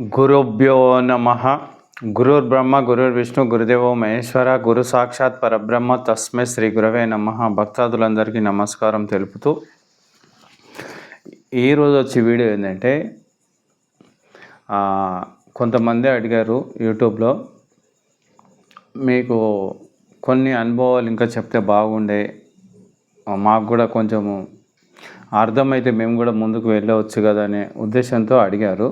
గురుభ్యో నమ. గురుర్ బ్రహ్మ గురుర్ విష్ణు గురుదేవో మహేశ్వర గురు సాక్షాత్ పరబ్రహ్మ తస్మై శ్రీ గురవే నమ. భక్తాదులందరికీ నమస్కారం తెలుపుతూ ఈరోజు వచ్చే వీడియో ఏంటంటే కొంతమంది అడిగారు యూట్యూబ్లో మీకు కొన్ని అనుభవాలు ఇంకా చెప్తే బాగుండే మాకు కూడా కొంచెము అర్థమైతే మేము కూడా ముందుకు వెళ్ళవచ్చు కదా అనే ఉద్దేశంతో అడిగారు.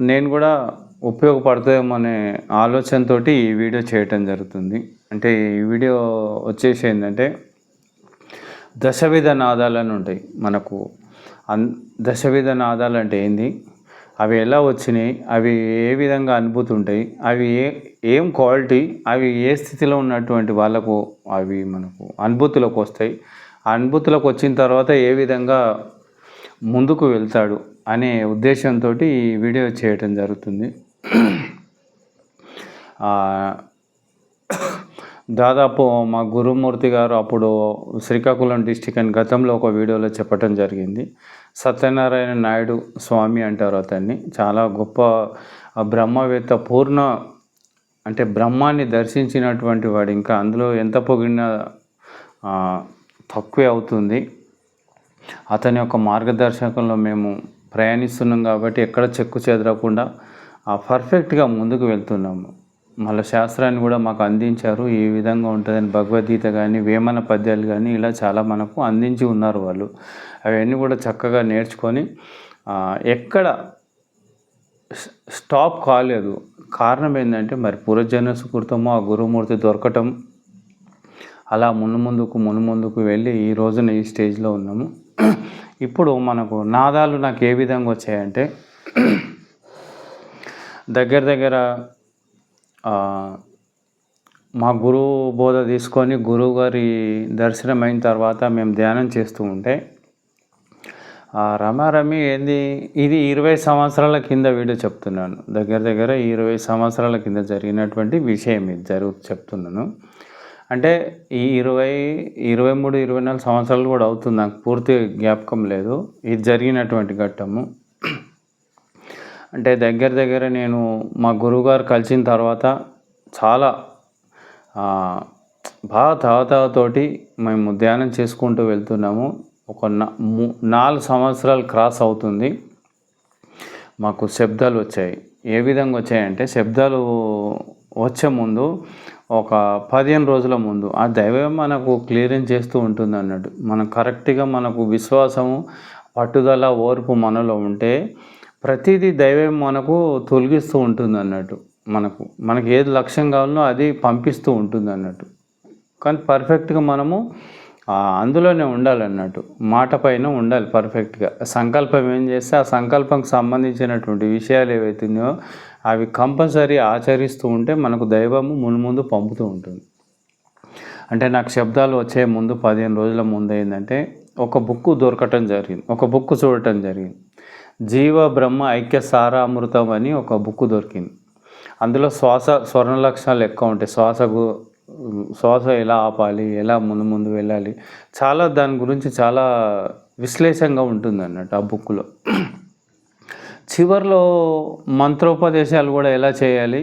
నేను కూడా ఉపయోగపడుతుందేమో అనే ఆలోచనతో ఈ వీడియో చేయటం జరుగుతుంది. అంటే ఈ వీడియో వచ్చేసి ఏంటంటే దశవిధ నాదాలని ఉంటాయి మనకు. అన్ దశవిధ నాదాలు అంటే ఏంది? అవి ఎలా వచ్చినాయి? అవి ఏ విధంగా అనుభూతి ఉంటాయి? అవి ఏ ఏం క్వాలిటీ? అవి ఏ స్థితిలో ఉన్నటువంటి వాళ్ళకు అవి మనకు అనుభూతిలోకి వస్తాయి. ఆ అనుభూతిలోకి వచ్చిన తర్వాత ఏ విధంగా ముందుకు వెళ్తాడు? అనే ఉద్దేశంతో ఈ వీడియో చేయటం జరుగుతుంది. దాదాపు మా గురుమూర్తి గారు అప్పుడు శ్రీకాకుళం డిస్టిక్ అని గతంలో ఒక వీడియోలో చెప్పటం జరిగింది. సత్యనారాయణ నాయుడు స్వామి అంటారు అతన్ని. చాలా గొప్ప బ్రహ్మవేత్త పూర్ణ అంటే బ్రహ్మాన్ని దర్శించినటువంటి వాడు. ఇంకా అందులో ఎంత పొగిడినా తక్కువే అవుతుంది. అతని యొక్క మార్గదర్శకంలో మేము ప్రయాణిస్తున్నాం కాబట్టి ఎక్కడ చెక్కు చెదరకుండా ఆ పర్ఫెక్ట్గా ముందుకు వెళ్తున్నాము. మళ్ళీ శాస్త్రాన్ని కూడా మాకు అందించారు. ఈ విధంగా ఉంటుందని భగవద్గీత కానీ వేమన పద్యాలు కానీ ఇలా చాలా మనకు అందించి ఉన్నారు వాళ్ళు. అవన్నీ కూడా చక్కగా నేర్చుకొని ఎక్కడ స్టాప్ కాలేదు. కారణం ఏంటంటే మరి పురజన సుకృతము ఆ గురుమూర్తి దొరకటం అలా మును ముందుకు మును ముందుకు వెళ్ళి ఈ రోజున ఈ స్టేజ్లో ఉన్నాము. ఇప్పుడు మనకు నాదాలు నాకు ఏ విధంగా వచ్చాయంటే దగ్గర దగ్గర మా గురువు బోధ తీసుకొని గురువు గారి దర్శనం అయిన తర్వాత మేము ధ్యానం చేస్తూ ఉంటే రమారమి ఏంది? ఇది ఇరవై సంవత్సరాల కింద వీడియో చెప్తున్నాను. దగ్గర దగ్గర ఇరవై సంవత్సరాల కింద జరిగినటువంటి విషయం ఇది జరుగు చెప్తున్నాను. అంటే ఈ ఇరవై ఇరవై మూడు ఇరవై నాలుగు సంవత్సరాలు కూడా అవుతుంది. నాకు పూర్తి జ్ఞాపకం లేదు. ఇది జరిగినటువంటి ఘట్టము. అంటే దగ్గర దగ్గర నేను మా గురువుగారు కలిసిన తర్వాత చాలా బాగా తావతావతోటి మేము ధ్యానం చేసుకుంటూ వెళ్తున్నాము. ఒక నాలుగు సంవత్సరాలు క్రాస్ అవుతుంది. మాకు శబ్దాలు వచ్చాయి. ఏ విధంగా వచ్చాయంటే శబ్దాలు వచ్చే ముందు ఒక పదిహేను రోజుల ముందు. ఆ దైవం మనకు క్లియరెన్స్ చేస్తూ ఉంటుంది అన్నట్టు. మనం కరెక్ట్గా మనకు విశ్వాసము పట్టుదల ఓర్పు మనలో ఉంటే ప్రతిదీ దైవం మనకు తొలగిస్తూ ఉంటుంది అన్నట్టు. మనకు మనకి ఏది లక్ష్యం కావాలో అది పంపిస్తూ ఉంటుంది అన్నట్టు. కానీ పర్ఫెక్ట్గా మనము అందులోనే ఉండాలన్నట్టు మాట పైన ఉండాలి పర్ఫెక్ట్గా. సంకల్పం ఏం చేస్తే ఆ సంకల్పంకి సంబంధించినటువంటి విషయాలు ఏవైతున్నాయో అవి కంపల్సరీ ఆచరిస్తూ ఉంటే మనకు దైవము మును ముందు పంపుతూ ఉంటుంది. అంటే నాకు శబ్దాలు వచ్చే ముందు పదిహేను రోజుల ముందు ఏంటంటే ఒక బుక్ దొరకటం జరిగింది. ఒక బుక్ చూడటం జరిగింది. జీవ బ్రహ్మ ఐక్య సారామృతం అని ఒక బుక్ దొరికింది. అందులో శ్వాస స్వర్ణ లక్షణాలు ఎక్కువ ఉంటాయి. శ్వాసకు శ్వాస ఎలా ఆపాలి ఎలా ముందు ముందు వెళ్ళాలి చాలా దాని గురించి చాలా విశ్లేషంగా ఉంటుంది అన్నట్టు ఆ బుక్లో చివరిలో మంత్రోపదేశాలు కూడా ఎలా చేయాలి?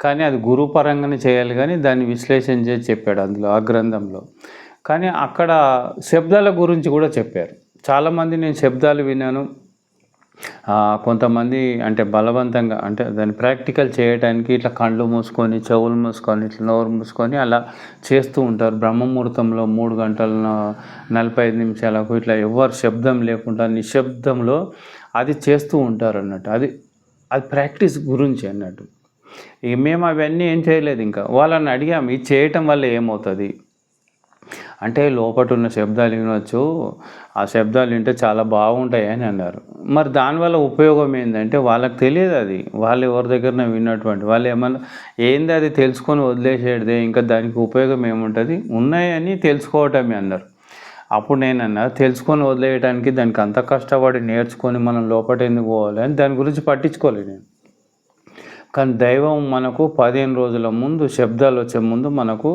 కానీ అది గురువు పరంగానే చేయాలి కానీ దాన్ని విశ్లేషణ చేసి చెప్పాడు అందులో ఆ గ్రంథంలో. కానీ అక్కడ శబ్దాల గురించి కూడా చెప్పారు. చాలామంది నేను శబ్దాలు విన్నాను. కొంతమంది అంటే బలవంతంగా అంటే దాన్ని ప్రాక్టికల్ చేయడానికి ఇట్లా కళ్ళు మూసుకొని చెవులు మూసుకొని ఇట్లా నోరు మూసుకొని అలా చేస్తూ ఉంటారు. బ్రహ్మముహూర్తంలో మూడు గంటల నలభై ఐదు నిమిషాలకు ఇట్లా ఎవరు శబ్దం లేకుండా నిశ్శబ్దంలో అది చేస్తూ ఉంటారు అన్నట్టు. అది అది ప్రాక్టీస్ గురించి అన్నట్టు. ఇక మేము అవన్నీ ఏం చేయలేదు ఇంకా. వాళ్ళని అడిగాము ఇది చేయటం వల్ల ఏమవుతుంది? అంటే లోపల ఉన్న శబ్దాలు వినొచ్చు. ఆ శబ్దాలు వింటే చాలా బాగుంటాయి అని అన్నారు. మరి దానివల్ల ఉపయోగం ఏంటంటే వాళ్ళకి తెలియదు అది. వాళ్ళు ఎవరి దగ్గర విన్నటువంటి వాళ్ళు ఏమన్నా ఏంది అది తెలుసుకొని వదిలేసేదే ఇంకా దానికి ఉపయోగం ఏముంటుంది? ఉన్నాయని తెలుసుకోవటమే అన్నారు. అప్పుడు నేనన్నా తెలుసుకొని వదిలేయడానికి దానికి అంత కష్టపడి నేర్చుకొని మనం లోపట ఎందుకు పోవాలి అని దాని గురించి పట్టించుకోలేదు నేను. కానీ దైవం మనకు పదిహేను రోజుల ముందు శబ్దాలు వచ్చే ముందు మనకు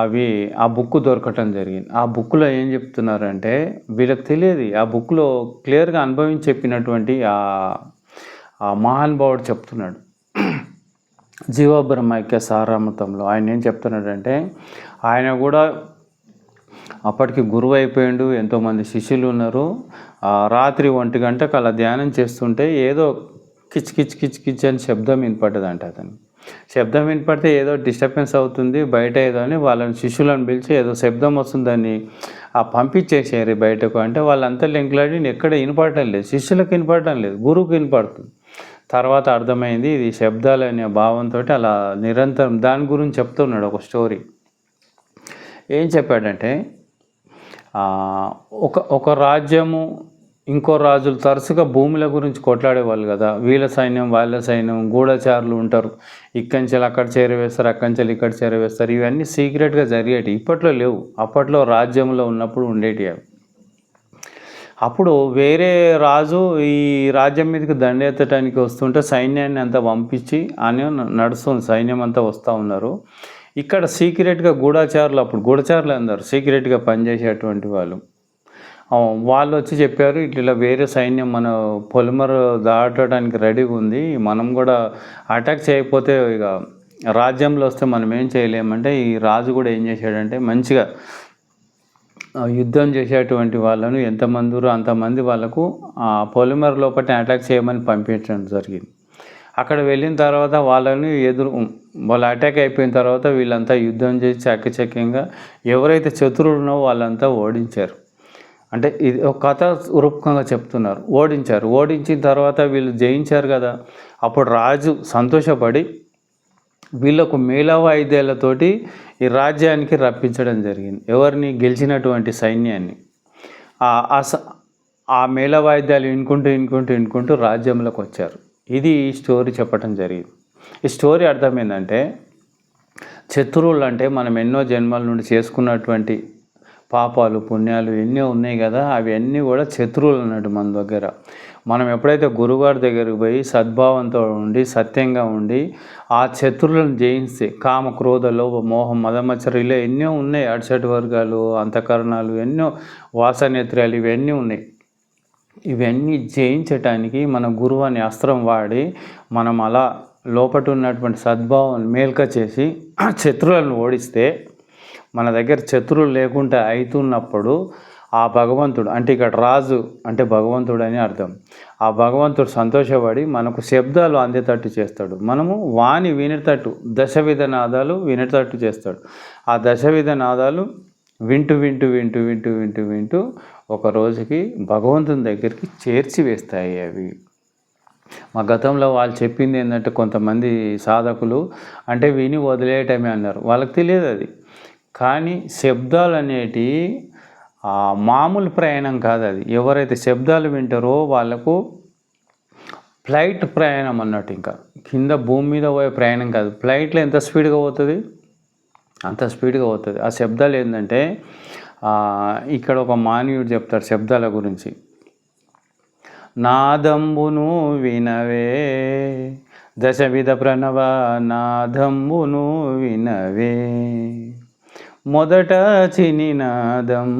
అవి ఆ బుక్ దొరకటం జరిగింది. ఆ బుక్లో ఏం చెప్తున్నారంటే వీళ్ళకి తెలియదు ఆ బుక్లో క్లియర్గా అనుభవించి చెప్పినటువంటి ఆ ఆ మహానుభావుడు చెప్తున్నాడు. జీవబ్రహ్మైక్య సారామతంలో ఆయన ఏం చెప్తున్నాడంటే ఆయన కూడా అప్పటికి గురువు అయిపోయిండు ఎంతోమంది శిష్యులు ఉన్నారు. రాత్రి ఒంటి గంటకు అలా ధ్యానం చేస్తుంటే ఏదో కిచ్ కిచ్ కిచ్ కిచ్ అని శబ్దం వినపడ్డదంట అతను. శబ్దం వినపడితే ఏదో డిస్టర్బెన్స్ అవుతుంది బయట ఏదో అని వాళ్ళని శిష్యులను పిలిచి ఏదో శబ్దం వస్తుందని ఆ పంపించేసేయారు బయటకు. అంటే వాళ్ళంతా లింక్లాడి ఎక్కడ వినపడటం లేదు శిష్యులకు వినపడటం లేదు గురువుకి వినపడుతుంది. తర్వాత అర్థమైంది ఇది శబ్దాలు అనే భావంతో అలా నిరంతరం దాని గురించి చెప్తున్నాడు ఒక స్టోరీ. ఏం చెప్పాడంటే ఒక ఒక రాజ్యము ఇంకో రాజులు తరచుగా భూముల గురించి కొట్లాడేవాళ్ళు కదా. వీళ్ళ సైన్యం వాళ్ళ సైన్యం గూఢచారులు ఉంటారు. ఇక్కంచెలు అక్కడ చేరవేస్తారు అక్కంచెలు ఇక్కడ చేరవేస్తారు ఇవన్నీ సీక్రెట్గా జరిగేటి ఇప్పట్లో లేవు. అప్పట్లో రాజ్యంలో ఉన్నప్పుడు ఉండేటి అవి. అప్పుడు వేరే రాజు ఈ రాజ్యం మీదకి దండెత్తడానికి వస్తుంటే సైన్యాన్ని అంతా పంపించి అని నడుస్తుంది. సైన్యం అంతా వస్తూ ఉన్నారు. ఇక్కడ సీక్రెట్గా గూఢచారులు అప్పుడు గూఢచారులు అందరు సీక్రెట్గా పనిచేసేటువంటి వాళ్ళు. వాళ్ళు వచ్చి చెప్పారు ఇట్లా వేరే సైన్యం మన పొలిమర్ దాటడానికి రెడీగా ఉంది మనం కూడా అటాక్ చేయకపోతే ఇక రాజ్యంలో వస్తే మనం ఏం చేయలేమంటే ఈ రాజు కూడా ఏం చేశాడంటే మంచిగా యుద్ధం చేసేటువంటి వాళ్ళను ఎంతమంది అంతమంది వాళ్ళకు ఆ పొలిమర్ లోపల అటాక్ చేయమని పంపించడం జరిగింది. అక్కడ వెళ్ళిన తర్వాత వాళ్ళని ఎదురు వాళ్ళు అటాక్ అయిపోయిన తర్వాత వీళ్ళంతా యుద్ధం చేసి చాకచక్యంగా ఎవరైతే శత్రువులు ఉన్నో వాళ్ళంతా ఓడించారు. అంటే ఇది ఒక కథ రూపకంగా చెప్తున్నారు. ఓడించారు. ఓడించిన తర్వాత వీళ్ళు జయించారు కదా. అప్పుడు రాజు సంతోషపడి వీళ్ళకు మేళవాయిద్యాలతోటి ఈ రాజ్యానికి రప్పించడం జరిగింది. ఎవరిని? గెలిచినటువంటి సైన్యాన్ని. ఆ- ఆ ఆ మేళ వాయిద్యాలు వినుకుంటూ వినుకుంటూ వినుకుంటూ రాజ్యంలోకి వచ్చారు. ఇది ఈ స్టోరీ చెప్పటం జరిగింది. ఈ స్టోరీ అర్థమైందంటే శత్రువులు అంటే మనం ఎన్నో జన్మల నుండి చేసుకున్నటువంటి పాపాలు పుణ్యాలు ఎన్నో ఉన్నాయి కదా అవి అన్నీ కూడా శత్రువులు అన్నట్టు మన దగ్గర. మనం ఎప్పుడైతే గురుగారి దగ్గరికి పోయి సద్భావంతో ఉండి సత్యంగా ఉండి ఆ శత్రువులను జయిస్తే కామ క్రోధ లోభ మోహం మదమచ్చరిలో ఎన్నో ఉన్నాయి. అడిసటి వర్గాలు అంతఃకరణాలు ఎన్నో వాసనేత్రాలు ఇవన్నీ ఉన్నాయి. ఇవన్నీ జయించటానికి మన గురువు అనే అస్త్రం వాడి మనం అలా లోపట ఉన్నటువంటి సద్భావం మేల్క చేసి శత్రువులను ఓడిస్తే మన దగ్గర శత్రువులు లేకుండా అవుతున్నప్పుడు ఆ భగవంతుడు అంటే ఇక్కడ రాజు అంటే భగవంతుడు అని అర్థం. ఆ భగవంతుడు సంతోషపడి మనకు శబ్దాలు అందేటట్టు చేస్తాడు. మనము వాణి వినేటట్టు దశవిధ నాదాలు వినేటట్టు చేస్తాడు. ఆ దశవిధ నాదాలు వింటూ వింటూ వింటూ వింటూ వింటూ వింటూ ఒక రోజుకి భగవంతుని దగ్గరికి చేర్చి వేస్తాయి అవి. మా గతంలో వాళ్ళు చెప్పింది ఏంటంటే కొంతమంది సాధకులు అంటే విని వదిలేయటమే అన్నారు. వాళ్ళకి తెలియదు అది. కానీ శబ్దాలు అనేటి మామూలు ప్రయాణం కాదు అది. ఎవరైతే శబ్దాలు వింటారో వాళ్ళకు ఫ్లైట్ ప్రయాణం అన్నట్టు ఇంకా. కింద భూమి మీద పోయే ప్రయాణం కాదు. ఫ్లైట్లో ఎంత స్పీడ్గా పోతుంది? అంత స్పీడ్గా పోతుంది. ఆ శబ్దాలు ఏంటంటే ఇక్కడ ఒక మానవుడు చెప్తాడు శబ్దాల గురించి. నాదంబును వినవే దశవిధ ప్రణవ నాదంబును వినవే. మొదట చినినాదం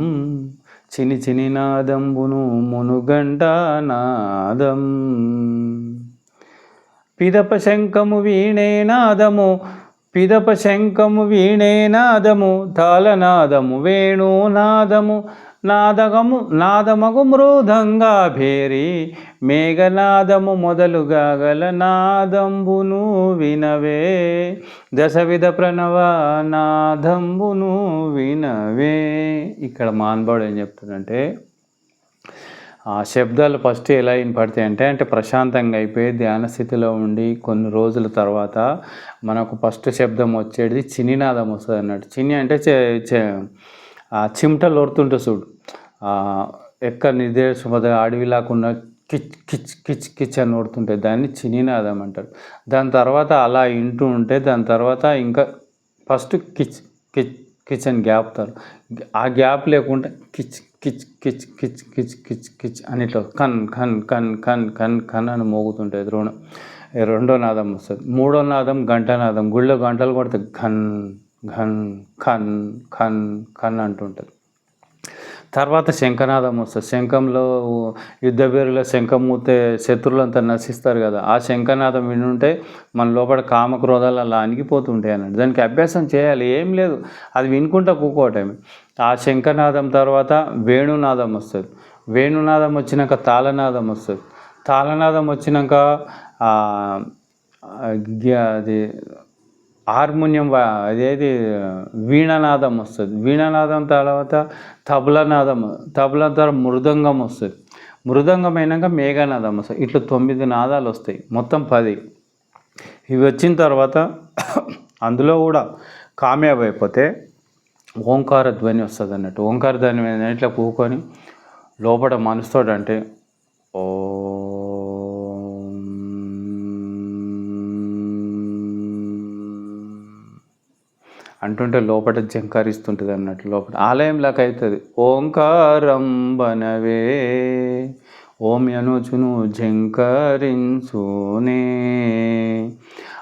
చిని చిని నాదంబును మునుగంట నాదం. పిదప శంఖము వీణే నాదము పిదప శంఖము వీణే నాదము తాళనాదము వేణు నాదము నాదగము నాదమగు మృదంగా భేరి మేఘనాదము మొదలుగా గల నాదంబును వినవే. దశవిధ ప్రణవ నాదంబును వినవే. ఇక్కడ మాన్బాడు ఏం చెప్తుందంటే ఆ శబ్దాలు ఫస్ట్ ఎలా వినపడతాయి అంటే అంటే ప్రశాంతంగా అయిపోయి ధ్యాన స్థితిలో ఉండి కొన్ని రోజుల తర్వాత మనకు ఫస్ట్ శబ్దం వచ్చేది చినినాదం వస్తుంది అన్నట్టు. చిని అంటే ఆ చిమటలు ఓడుతుంటే చూడు. ఎక్కడ ఎక్క నిర్దేశం అడవి కిచ్ కిచ్ కిచ్ కిచ్ అని ఓడుతుంటాయి దాన్ని చినినాదం అంటారు. దాని తర్వాత అలా వింటూ ఉంటే దాని తర్వాత ఇంకా ఫస్ట్ కిచ్ కిచ్ కిచెన్ గ్యాప్ తారు ఆ గ్యాప్ లేకుండా కిచ్ కిచ్ కిచ్ కిచ్ కిచ్ కిచ్ కిచ్ అని ఇట్లా కన్ కన్ కన్ కన్ కన్ కన్ అని మోగుతుంటాయి ద్రోణం రెండో నాదం వస్తుంది మూడో నాదం గంట నాదం గుళ్ళో గంటలు కొడితే ఘన్ ఘన్ ఖన్ ఖన్ ఖన్ అంటుంటుంది. తర్వాత శంఖనాదం వస్తుంది. శంఖంలో యుద్ధ పేరులో శంఖం మూతే శత్రువులంతా నశిస్తారు కదా. ఆ శంఖనాదం వినుంటే మన లోపల కామక్రోధాలు అలా అణిగిపోతుంటాయి అన్నట్టు. దానికి అభ్యాసం చేయాలి. ఏం లేదు. అది వినుకుంటా కూకోవటమే. ఆ శంఖనాదం తర్వాత వేణునాదం వస్తుంది. వేణునాదం వచ్చినాక తాళనాదం వస్తుంది. తాళనాదం వచ్చినాక అది హార్మోనియం అదేది వీణానాదం వస్తుంది. వీణానాదం తర్వాత తబలనాదం తబలా తర్వాత మృదంగం వస్తుంది. మృదంగం అయినాక మేఘనాదం వస్తుంది. ఇట్లా తొమ్మిది నాదాలు వస్తాయి. మొత్తం పది. ఇవి వచ్చిన తర్వాత అందులో కూడా కామ్యాబ్ అయిపోతే ఓంకార ధ్వని వస్తుంది అన్నట్టు. ఓంకార ధ్వని మీద ఇట్లా కూకొని లోపల మనసుతో అంటే ఓ అంటుంటే లోపల జంకారిస్తుంటుంది అన్నట్టు లోపల ఆలయంలాగా అవుతుంది ఓంకారం బనవే ఓం అనుచును జంకరించునే.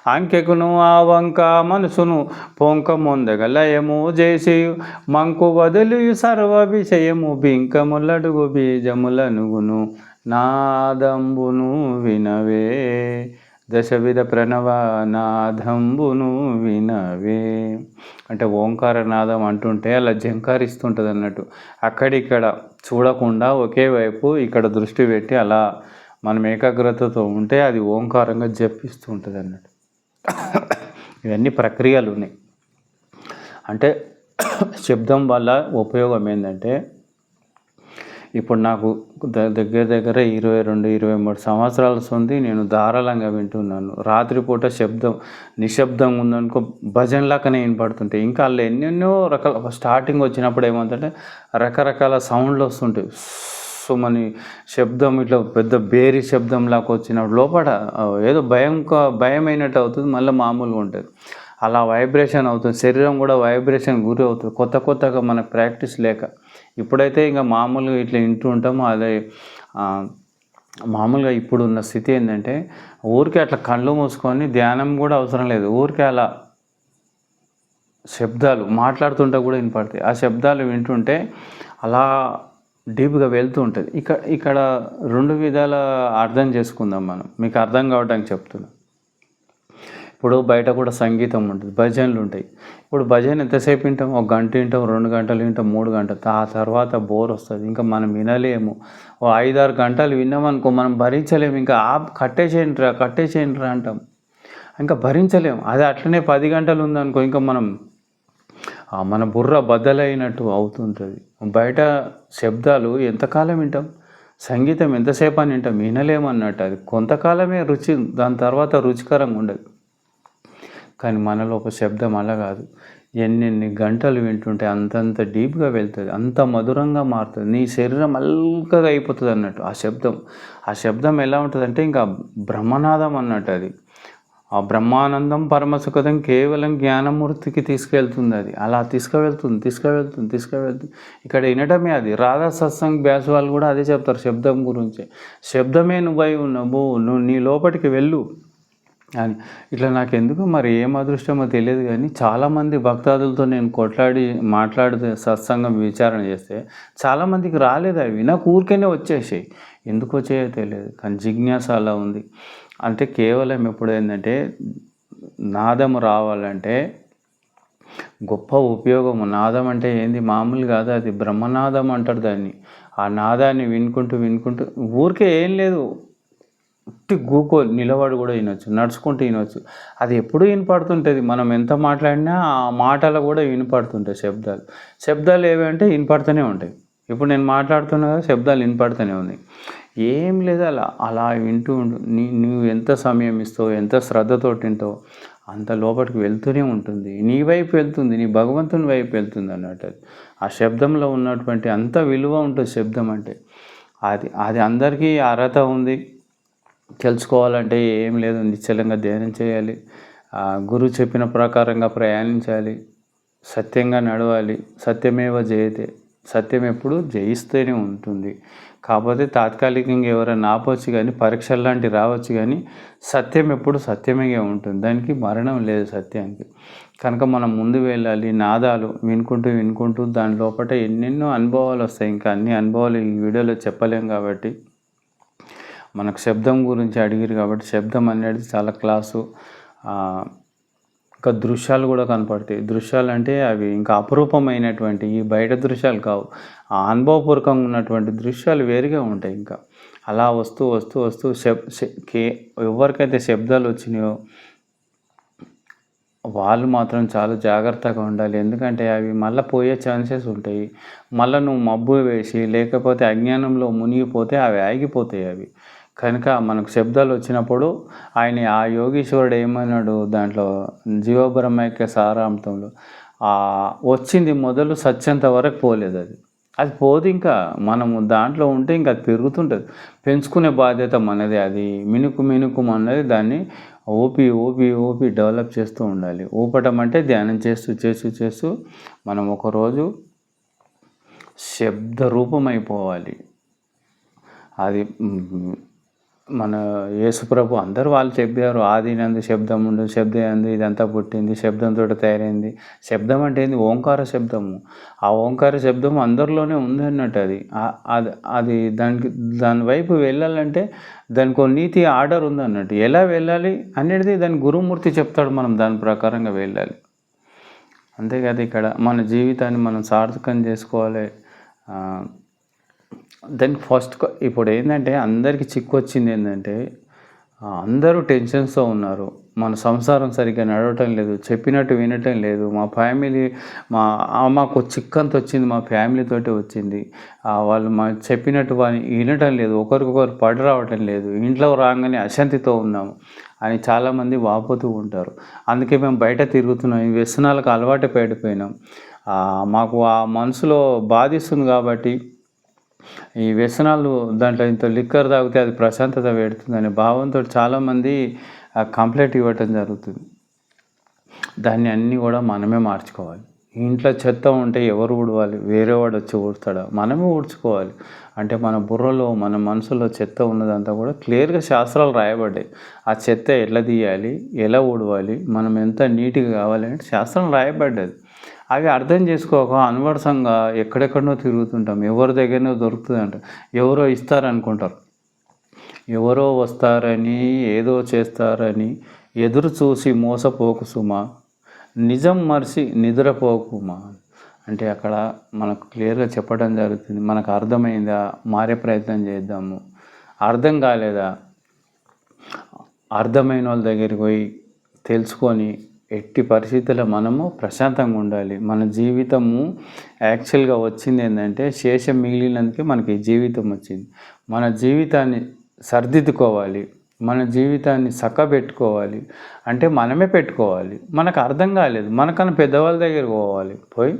అంకెకును ఆ వంక మనసును పొంక ముందగలయము చేసి మంకు వదిలి సర్వ విషయము బింకములడుగు బీజములనుగును నాదంబును వినవే. దశవిధ ప్రణవనాదంబును వినవే. అంటే ఓంకార నాదం అంటుంటే అలా జంకారిస్తుంటుంది అన్నట్టు. అక్కడిక్కడ చూడకుండా ఒకే వైపు ఇక్కడ దృష్టి పెట్టి అలా మనం ఏకాగ్రతతో ఉంటే అది ఓంకారంగా జపిస్తూ ఉంటుంది అన్నట్టు. ఇవన్నీ ప్రక్రియలు ఉన్నాయి అంటే శబ్దం వల్ల ఉపయోగం ఏంటంటే ఇప్పుడు నాకు ద- దగ్గర దగ్గర ఇరవై రెండు ఇరవై మూడు సంవత్సరాల సొంది నేను ధారాళంగా వింటున్నాను. రాత్రిపూట శబ్దం నిశ్శబ్దంగా ఉందనుకో భజన లాగానే వినపడుతుంటాయి ఇంకా అందులో ఎన్నెన్నో రకాల స్టార్టింగ్ వచ్చినప్పుడు ఏమంటే రకరకాల సౌండ్లు వస్తుంటాయి సుమని శబ్దం ఇట్లా పెద్ద బేరి శబ్దం లాగా వచ్చినప్పుడు లోపల ఏదో భయం భయమైనట్టు అవుతుంది మళ్ళీ మామూలుగా ఉంటుంది. అలా వైబ్రేషన్ అవుతుంది శరీరం కూడా వైబ్రేషన్ గురి అవుతుంది. కొత్త కొత్తగా మన ప్రాక్టీస్ లేక ఇప్పుడైతే ఇంకా మామూలుగా ఇట్లా వింటూ ఉంటాము అదే మామూలుగా ఇప్పుడు ఉన్న స్థితి ఏంటంటే ఊరికే అట్లా కళ్ళు మూసుకొని ధ్యానం కూడా అవసరం లేదు. ఊరికే అలా శబ్దాలు మాట్లాడుతుంటే కూడా వినపడతాయి. ఆ శబ్దాలు వింటుంటే అలా డీప్గా వెళ్తూ ఉంటుంది. ఇక్కడ ఇక్కడ రెండు విధాల అర్థం చేసుకుందాం మనం. మీకు అర్థం కావడానికి చెప్తున్నా. ఇప్పుడు బయట కూడా సంగీతం ఉంటుంది భజనలు ఉంటాయి. ఇప్పుడు భజన ఎంతసేపు వింటాం? ఒక గంట వింటాం రెండు గంటలు వింటాం మూడు గంటలు. ఆ తర్వాత బోర్ వస్తుంది ఇంకా మనం వినలేము. ఓ ఐదారు గంటలు విన్నామనుకో మనం భరించలేము. ఇంకా ఆప్ కట్టేసేయండి రా కట్టేసేయండి రా అంటాం. ఇంకా భరించలేము. అది అట్లనే పది గంటలు ఉందనుకో ఇంకా మనం మన బుర్ర బద్దలైనట్టు అవుతుంటుంది. బయట శబ్దాలు ఎంతకాలం వింటాం? సంగీతం ఎంతసేపు అని వింటాం? వినలేమన్నట్టు అది. కొంతకాలమే రుచి దాని తర్వాత రుచికరంగా ఉండదు. కానీ మనలో ఒక శబ్దం అలా కాదు. ఎన్నెన్ని గంటలు వింటుంటే అంతంత డీప్గా వెళ్తుంది అంత మధురంగా మారుతుంది. నీ శరీరం అల్కగా అయిపోతుంది అన్నట్టు ఆ శబ్దం. ఆ శబ్దం ఎలా ఉంటుందంటే ఇంకా బ్రహ్మనాదం అన్నట్టు అది. ఆ బ్రహ్మానందం పరమసుఖదం కేవలం జ్ఞానమూర్తికి తీసుకెళ్తుంది అది. అలా తీసుకువెళ్తుంది తీసుకువెళ్తుంది తీసుకువెళ్తుంది. ఇక్కడ వినటమే అది. రాధా సత్సంగ్ బ్యాస్ వాళ్ళు కూడా అదే చెప్తారు శబ్దం గురించి. శబ్దమే నువ్వై ఉన్నావు నువ్వు నీ లోపలికి వెళ్ళు. అని ఇట్లా నాకు ఎందుకు మరి ఏం అదృష్టమో తెలియదు కానీ చాలామంది భక్తాదులతో నేను కొట్లాడి మాట్లాడితే సత్సంగం విచారణ చేస్తే చాలామందికి రాలేదు. అవి నాకు ఊరికేనే వచ్చేసాయి. ఎందుకు వచ్చాయో తెలియదు. కానీ జిజ్ఞాస అలా ఉంది. అంటే కేవలం ఎప్పుడు ఏంటంటే నాదం రావాలంటే గొప్ప ఉపయోగము. నాదం అంటే ఏంది? మామూలు కాదు అది. బ్రహ్మనాదం అంటారు దాన్ని. ఆ నాదాన్ని వినుకుంటూ వినుకుంటూ ఊరికే ఏం లేదు. ఉట్టి గూకో నిలబడి కూడా వినొచ్చు నడుచుకుంటూ వినొచ్చు. అది ఎప్పుడు వినపడుతుంటుంది. మనం ఎంత మాట్లాడినా ఆ మాటలు కూడా వినపడుతుంటాయి శబ్దాలు. శబ్దాలు ఏవంటే వినపడుతూనే ఉంటాయి. ఇప్పుడు నేను మాట్లాడుతున్నా కదా శబ్దాలు వినపడుతూనే ఉంది ఏం లేదు అలా అలా వింటూ ఉండు. నీ నువ్వు ఎంత సమయం ఇస్తావు ఎంత శ్రద్ధతో వింటావు అంత లోపలికి వెళ్తూనే ఉంటుంది. నీ వైపు వెళ్తుంది నీ భగవంతుని వైపు వెళ్తుంది అన్నట్టు అది. ఆ శబ్దంలో ఉన్నటువంటి అంత విలువ ఉంటుంది శబ్దం అంటే. అది అది అందరికీ అర్హత ఉంది. తెలుసుకోవాలంటే ఏం లేదు నిశ్చలంగా ధ్యానం చేయాలి. ఆ గురువు చెప్పిన ప్రకారంగా ప్రయాణించాలి. సత్యంగా నడవాలి. సత్యమేవ జయతే సత్యం ఎప్పుడు జయిస్తూనే ఉంటుంది. కాకపోతే తాత్కాలికంగా ఎవరైనా ఆపవచ్చు కానీ పరీక్షలు లాంటివి రావచ్చు కానీ సత్యం ఎప్పుడు సత్యమే ఉంటుంది. దానికి మరణం లేదు సత్యానికి. కనుక మనం ముందు వెళ్ళాలి. నాదాలు వినుకుంటూ వినుకుంటూ దాని లోపల ఎన్నెన్నో అనుభవాలు వస్తాయి. ఇంకా అన్ని అనుభవాలు ఈ వీడియోలో చెప్పలేం కాబట్టి మనకు శబ్దం గురించి అడిగారు కాబట్టి శబ్దం అనేది చాలా క్లాసు. ఇంకా దృశ్యాలు కూడా కనపడతాయి. దృశ్యాలు అంటే అవి ఇంకా అపురూపమైనటువంటి ఈ బయట దృశ్యాలు కావు. ఆ అనుభవపూర్వకంగా ఉన్నటువంటి దృశ్యాలు వేరుగా ఉంటాయి ఇంకా. అలా వస్తూ వస్తూ వస్తూ శబ్ శ- కే ఎవరికైతే శబ్దాలు వచ్చినాయో వాళ్ళు మాత్రం చాలా జాగ్రత్తగా ఉండాలి. ఎందుకంటే అవి మళ్ళీ పోయే ఛాన్సెస్ ఉంటాయి. మళ్ళీ నువ్వు మబ్బు వేసి లేకపోతే అజ్ఞానంలో మునిగిపోతే అవి ఆగిపోతాయి అవి. కనుక మనకు శబ్దాలు వచ్చినప్పుడు ఆయన ఆ యోగీశ్వరుడు ఏమన్నాడు? దాంట్లో జీవబ్రహ్మైక్య సారాంతంలో వచ్చింది మొదలు సత్యంత వరకు పోలేదు అది. అది పోదు ఇంకా. మనము దాంట్లో ఉంటే ఇంకా అది పెరుగుతుంటుంది. పెంచుకునే బాధ్యత మనది. అది మినుకు మినుకు అన్నది దాన్ని ఓపి ఓపి ఓపి డెవలప్ చేస్తూ ఉండాలి. ఊపటం అంటే ధ్యానం చేస్తూ చేస్తూ చేస్తూ మనం ఒకరోజు శబ్ద రూపమైపోవాలి. అది మన యేసుప్రభు అందరూ వాళ్ళు చెప్పారు ఆది నందు శబ్దం ఉండు శబ్దం అందు ఇదంతా పుట్టింది శబ్దంతో తయారైంది. శబ్దం అంటే ఏంది? ఓంకార శబ్దము. ఆ ఓంకార శబ్దం అందరిలోనే ఉంది అన్నట్టు అది. అది అది దానికి దాని వైపు వెళ్ళాలంటే దానికి ఒక నీతి ఆర్డర్ ఉంది అన్నట్టు. ఎలా వెళ్ళాలి అనేది దాని గురుమూర్తి చెప్తాడు మనం దాని ప్రకారంగా వెళ్ళాలి. అంతేకాదు ఇక్కడ మన జీవితాన్ని మనం సార్థకం చేసుకోవాలి. దెన్ దానికి ఫస్ట్ ఇప్పుడు ఏంటంటే అందరికీ చిక్కు వచ్చింది ఏంటంటే అందరూ టెన్షన్స్తో ఉన్నారు. మన సంసారం సరిగ్గా నడవటం లేదు చెప్పినట్టు వినటం లేదు. మా ఫ్యామిలీ మా మాకు చిక్కంత వచ్చింది మా ఫ్యామిలీతోటి వచ్చింది. వాళ్ళు మా చెప్పినట్టు వాళ్ళు వినటం లేదు ఒకరికొకరు పడి రావటం లేదు. ఇంట్లో రాగానే అశాంతితో ఉన్నాము అని చాలామంది వాపోతూ ఉంటారు. అందుకే మేము బయట తిరుగుతున్నాం ఈ వ్యసనాలకు అలవాటు పడిపోయినాం. మాకు ఆ మనసులో బాధిస్తుంది కాబట్టి ఈ వ్యసనాలు దాంట్లో ఇంత లిక్కర్ తాగితే అది ప్రశాంతత పెడుతుందనే భావంతో చాలామంది కంప్లైంట్ ఇవ్వటం జరుగుతుంది. దాన్ని అన్నీ కూడా మనమే మార్చుకోవాలి. ఇంట్లో చెత్త ఉంటే ఎవరు ఊడవాలి? వేరే వాడు వచ్చి ఊడుతాడా? మనమే ఊడ్చుకోవాలి. అంటే మన బుర్రలో మన మనసులో చెత్త ఉన్నదంతా కూడా క్లియర్గా శాస్త్రాలు రాయబడ్డాయి. ఆ చెత్త ఎట్లా తీయాలి? ఎలా ఊడవాలి? మనం ఎంత నీట్గా కావాలి? అంటే శాస్త్రం రాయబడ్డది. అవి అర్థం చేసుకోక అనువర్సంగా ఎక్కడెక్కడనో తిరుగుతుంటాం. ఎవరి దగ్గరనో దొరుకుతుంది అంట. ఎవరో ఇస్తారనుకుంటారు. ఎవరో వస్తారని ఏదో చేస్తారని ఎదురు చూసి మోసపోకు సుమా. నిజం మరిచి నిద్రపోకుమా అంటే అక్కడ మనకు క్లియర్గా చెప్పడం జరుగుతుంది. మనకు అర్థమైందా? మారే ప్రయత్నం చేద్దాము. అర్థం కాలేదా? అర్థమైన వాళ్ళ దగ్గరికి పోయి తెలుసుకొని ఎట్టి పరిస్థితుల్లో మనము ప్రశాంతంగా ఉండాలి. మన జీవితము యాక్చువల్గా వచ్చింది ఏంటంటే శేషం మిగిలినందుకే మనకి జీవితం వచ్చింది. మన జీవితాన్ని సర్దిద్దుకోవాలి. మన జీవితాన్ని చక్కబెట్టుకోవాలి. అంటే మనమే పెట్టుకోవాలి. మనకు అర్థం కాలేదు. మనకన్నా పెద్దవాళ్ళ దగ్గరికి పోవాలి. పోయి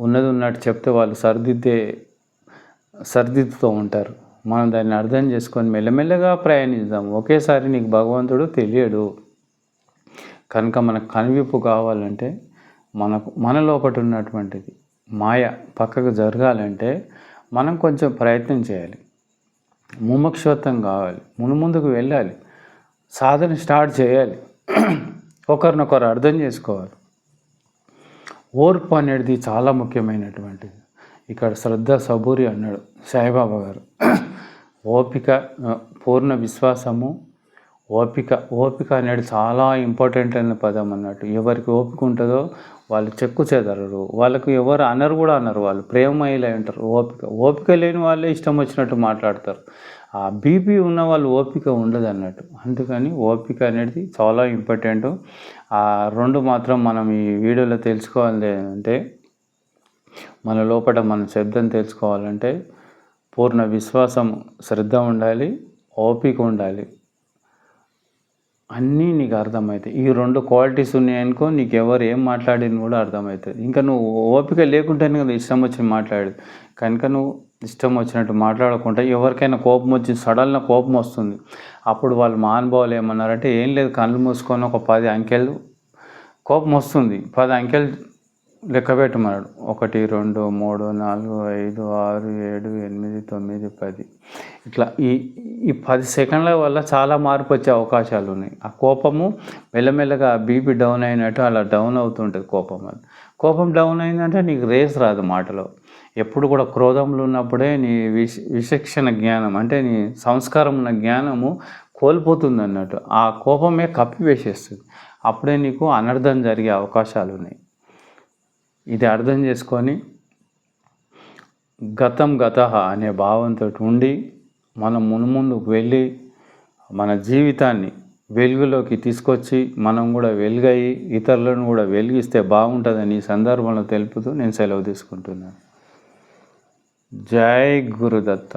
ఉన్నది ఉన్నట్టు చెప్తే వాళ్ళు సర్దిద్దే సర్దిద్దుతూ ఉంటారు. మనం దాన్ని అర్థం చేసుకొని మెల్లమెల్లగా ప్రయాణిద్దాం. ఒకేసారి నీకు భగవంతుడు తెలియడు. కనుక మనకు కనువిప్పు కావాలంటే మనకు మన లోపల ఉన్నటువంటిది మాయ పక్కకు జరగాలంటే మనం కొంచెం ప్రయత్నం చేయాలి. ముముక్షత్వం కావాలి. మును ముందుకు వెళ్ళాలి. సాధన స్టార్ట్ చేయాలి. ఒకరినొకరు అర్థం చేసుకోవాలి. ఓర్పు అనేది చాలా ముఖ్యమైనటువంటిది. ఇక్కడ శ్రద్ధ సబూరి అన్నాడు సాయిబాబా గారు. ఓపిక పూర్ణ విశ్వాసము ఓపిక ఓపిక అనేది చాలా ఇంపార్టెంట్ అయిన పదం అన్నట్టు. ఎవరికి ఓపిక ఉంటుందో వాళ్ళు చెక్కు చెదరరు. వాళ్ళకు ఎవరు అనరు కూడా అనరు వాళ్ళు. ప్రేమమయ్యలే ఉంటారు. ఓపిక. ఓపిక లేని వాళ్ళే ఇష్టం వచ్చినట్టు మాట్లాడతారు. ఆ బీపీ ఉన్న వాళ్ళు ఓపిక ఉండదు అన్నట్టు. అందుకని ఓపిక అనేది చాలా ఇంపార్టెంట్ ఆ రెండు మాత్రం మనం ఈ వీడియోలో తెలుసుకోవాలి అంటే మన లోపల మన శబ్దం తెలుసుకోవాలంటే పూర్ణ విశ్వాసం శ్రద్ధ ఉండాలి ఓపిక ఉండాలి. అన్నీ నీకు అర్థమవుతాయి ఈ రెండు క్వాలిటీస్ ఉన్నాయనుకో నీకు ఎవరు ఏం మాట్లాడిన కూడా అర్థమవుతుంది ఇంకా నువ్వు ఓపిక లేకుంటేనే కదా ఇష్టం వచ్చి మాట్లాడేది. కనుక నువ్వు ఇష్టం వచ్చినట్టు మాట్లాడకుండా ఎవరికైనా కోపం వచ్చి సడన్గా కోపం వస్తుంది. అప్పుడు వాళ్ళు మహానుభావులు ఏమన్నారంటే ఏం లేదు కళ్ళు మూసుకొని ఒక పది అంకెలు కోపం వస్తుంది. పది అంకెలు లెక్క పెట్టమన్నాడు. ఒకటి రెండు మూడు నాలుగు ఐదు ఆరు ఏడు ఎనిమిది తొమ్మిది పది. ఇట్లా ఈ ఈ పది సెకండ్ల వల్ల చాలా మార్పు వచ్చే అవకాశాలు ఉన్నాయి. ఆ కోపము మెల్లమెల్లగా బీపీ డౌన్ అయినట్టు అలా డౌన్ అవుతుంటుంది కోపం అది కోపం డౌన్ అయిందంటే నీకు రేస్ రాదు మాటలో. ఎప్పుడు కూడా క్రోధంలో ఉన్నప్పుడే నీ విశ విశిక్షణ జ్ఞానం అంటే నీ సంస్కారం ఉన్న జ్ఞానము కోల్పోతుంది అన్నట్టు ఆ కోపమే కప్పివేసేస్తుంది. అప్పుడే నీకు అనర్థం జరిగే అవకాశాలు ఉన్నాయి. ఇది అర్థం చేసుకొని గతం గత అనే భావంతో ఉండి మనం మునుముందుకు వెళ్ళి మన జీవితాన్ని వెలుగులోకి తీసుకొచ్చి మనం కూడా వెలుగయి ఇతరులను కూడా వెలిగిస్తే బాగుంటుందని ఈ సందర్భంలో తెలుపుతూ నేను సెలవు తీసుకుంటున్నాను. జై గురుదత్త.